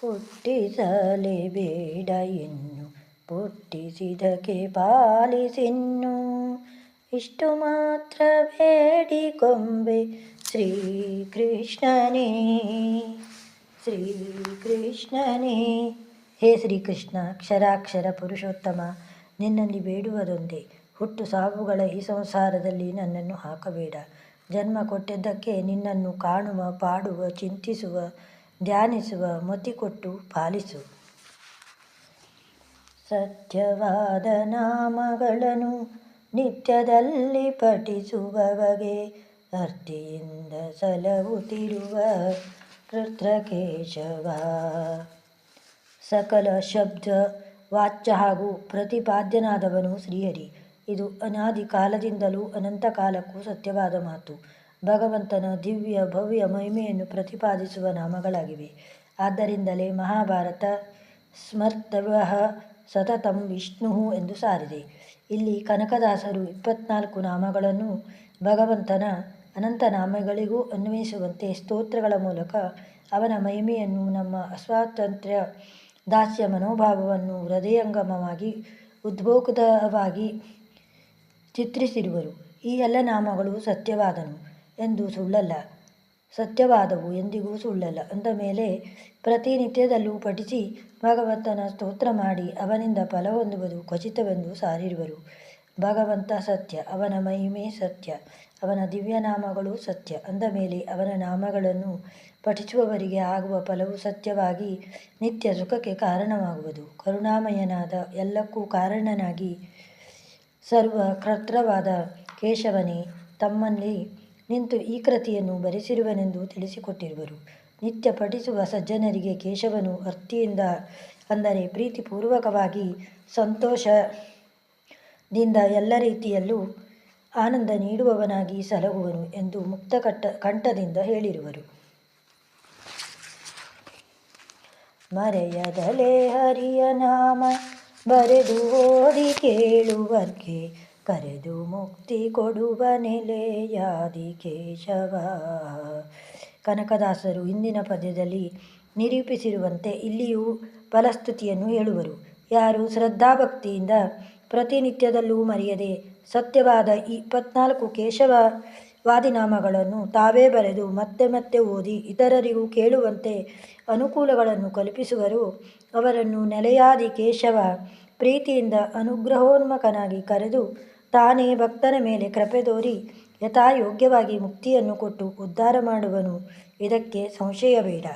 ಪುಟ್ಟಿಸಲೇಬೇಡ ಇನ್ನು ಪುಟ್ಟಿಸಿದಕ್ಕೆ ಪಾಲಿಸಿನ್ನು ಇಷ್ಟು ಮಾತ್ರ ಬೇಡಿಕೊಂಬೆ ಶ್ರೀಕೃಷ್ಣನೇ ಶ್ರೀಕೃಷ್ಣನೇ ಹೇ ಶ್ರೀಕೃಷ್ಣ ಅಕ್ಷರಾಕ್ಷರ ಪುರುಷೋತ್ತಮ ನಿನ್ನಲ್ಲಿ ಬೇಡುವುದೊಂದೇ ಹುಟ್ಟು ಸಾವುಗಳ ಈ ಸಂಸಾರದಲ್ಲಿ ನನ್ನನ್ನು ಹಾಕಬೇಡ. ಜನ್ಮ ಕೊಟ್ಟಿದ್ದಕ್ಕೆ ನಿನ್ನನ್ನು ಕಾಣುವ, ಪಾಡುವ, ಚಿಂತಿಸುವ ಧ್ಯಾನಿಸುವ ಮತಿ ಕೊಟ್ಟು ಪಾಲಿಸು. ಸತ್ಯವಾದ ನಾಮಗಳನ್ನು ನಿತ್ಯದಲ್ಲಿ ಪಠಿಸುವವಗೆ ಸಲವು ತಿರುವ ರುದ್ರಕೇಶವ. ಸಕಲ ಶಬ್ದ, ವಾಚ್ಯ ಹಾಗೂ ಪ್ರತಿಪಾದ್ಯನಾದವನು ಶ್ರೀಹರಿ. ಇದು ಅನಾದಿ ಕಾಲದಿಂದಲೂ ಅನಂತ ಕಾಲಕ್ಕೂ ಸತ್ಯವಾದ ಮಾತು. ಭಗವಂತನ ದಿವ್ಯ, ಭವ್ಯ ಮಹಿಮೆಯನ್ನು ಪ್ರತಿಪಾದಿಸುವ ನಾಮಗಳಾಗಿವೆ. ಆದ್ದರಿಂದಲೇ ಮಹಾಭಾರತ ಸ್ಮರ್ತವ್ಯ ಸತತಂ ವಿಷ್ಣು ಎಂದು ಸಾರಿದೆ. ಇಲ್ಲಿ ಕನಕದಾಸರು ಇಪ್ಪತ್ನಾಲ್ಕು ನಾಮಗಳನ್ನು ಭಗವಂತನ ಅನಂತ ನಾಮಗಳಿಗೂ ಅನ್ವಯಿಸುವಂತೆ ಸ್ತೋತ್ರಗಳ ಮೂಲಕ ಅವನ ಮಹಿಮೆಯನ್ನು ನಮ್ಮ ಅಸ್ವಾತಂತ್ರ್ಯ ದಾಸ್ಯ ಮನೋಭಾವವನ್ನು ಹೃದಯಂಗಮವಾಗಿ, ಉದ್ಭೋಗವಾಗಿ ಚಿತ್ರಿಸಿರುವರು. ಈ ಎಲ್ಲ ನಾಮಗಳು ಸತ್ಯವಾದನು. ಎಂದು ಸುಳ್ಳಲ್ಲ. ಸತ್ಯವಾದವು ಎಂದಿಗೂ ಸುಳ್ಳಲ್ಲ. ಅಂದ ಮೇಲೆ ಪ್ರತಿನಿತ್ಯದಲ್ಲೂ ಪಠಿಸಿ ಭಗವಂತನ ಸ್ತೋತ್ರ ಮಾಡಿ ಅವನಿಂದ ಫಲ ಹೊಂದುವುದು ಖಚಿತವೆಂದು ಸಾರಿರುವರು. ಭಗವಂತ ಸತ್ಯ, ಅವನ ಮಹಿಮೆ ಸತ್ಯ, ಅವನ ದಿವ್ಯನಾಮಗಳು ಸತ್ಯ. ಅಂದ ಮೇಲೆ ಅವನ ನಾಮಗಳನ್ನು ಪಠಿಸುವವರಿಗೆ ಆಗುವ ಫಲವು ಸತ್ಯವಾಗಿ ನಿತ್ಯ ಸುಖಕ್ಕೆ ಕಾರಣವಾಗುವುದು. ಕರುಣಾಮಯನಾದ ಎಲ್ಲಕ್ಕೂ ಕಾರಣನಾಗಿ ಸರ್ವ ಕರ್ತೃವಾದ ಕೇಶವನೇ, ತಮ್ಮಲ್ಲಿ ನಿಂತು ಈ ಕೃತಿಯನ್ನು ಬರೆಸಿರುವನೆಂದು ತಿಳಿಸಿಕೊಟ್ಟಿರುವರು. ನಿತ್ಯ ಪಠಿಸುವ ಸಜ್ಜನರಿಗೆ ಕೇಶವನು ಅರ್ತಿಯಿಂದ ಅಂದರೆ ಪ್ರೀತಿಪೂರ್ವಕವಾಗಿ ಸಂತೋಷದಿಂದ ಎಲ್ಲ ರೀತಿಯಲ್ಲೂ ಆನಂದ ನೀಡುವವನಾಗಿ ಸಲಹುವನು ಎಂದು ಮುಕ್ತಕಟ್ಟ ಕಂಠದಿಂದ ಹೇಳಿರುವರು. ಮರೆಯದಲೇ ಹರಿಯ ನಾಮ ಬರೆದು ಓದಿ ಕೇಳುವರ್ಗೆ ಕರೆದು ಮುಕ್ತಿ ಕೊಡುವ ನೆಲೆಯಾದಿ ಕೇಶವ. ಕನಕದಾಸರು ಹಿಂದಿನ ಪದ್ಯದಲ್ಲಿ ನಿರೂಪಿಸಿರುವಂತೆ ಇಲ್ಲಿಯೂ ಫಲಸ್ತುತಿಯನ್ನು ಹೇಳುವರು. ಯಾರು ಶ್ರದ್ಧಾಭಕ್ತಿಯಿಂದ ಪ್ರತಿನಿತ್ಯದಲ್ಲೂ ಮರೆಯದೆ ಸತ್ಯವಾದ ಇಪ್ಪತ್ನಾಲ್ಕು ಕೇಶವ ವಾದಿನಾಮಗಳನ್ನು ತಾವೇ ಬರೆದು ಮತ್ತೆ ಮತ್ತೆ ಓದಿ ಇತರರಿಗೂ ಕೇಳುವಂತೆ ಅನುಕೂಲಗಳನ್ನು ಕಲ್ಪಿಸುವರು. ಅವರನ್ನು ನೆಲೆಯಾದಿ ಕೇಶವ ಪ್ರೀತಿಯಿಂದ ಅನುಗ್ರಹೋನ್ಮಕನಾಗಿ ಕರೆದು ತಾನೇ ಭಕ್ತನ ಮೇಲೆ ಕೃಪೆ ತೋರಿ ಯಥಾಯೋಗ್ಯವಾಗಿ ಮುಕ್ತಿಯನ್ನು ಕೊಟ್ಟು ಉದ್ಧಾರ ಮಾಡುವನು. ಇದಕ್ಕೆ ಸಂಶಯಬೇಡ.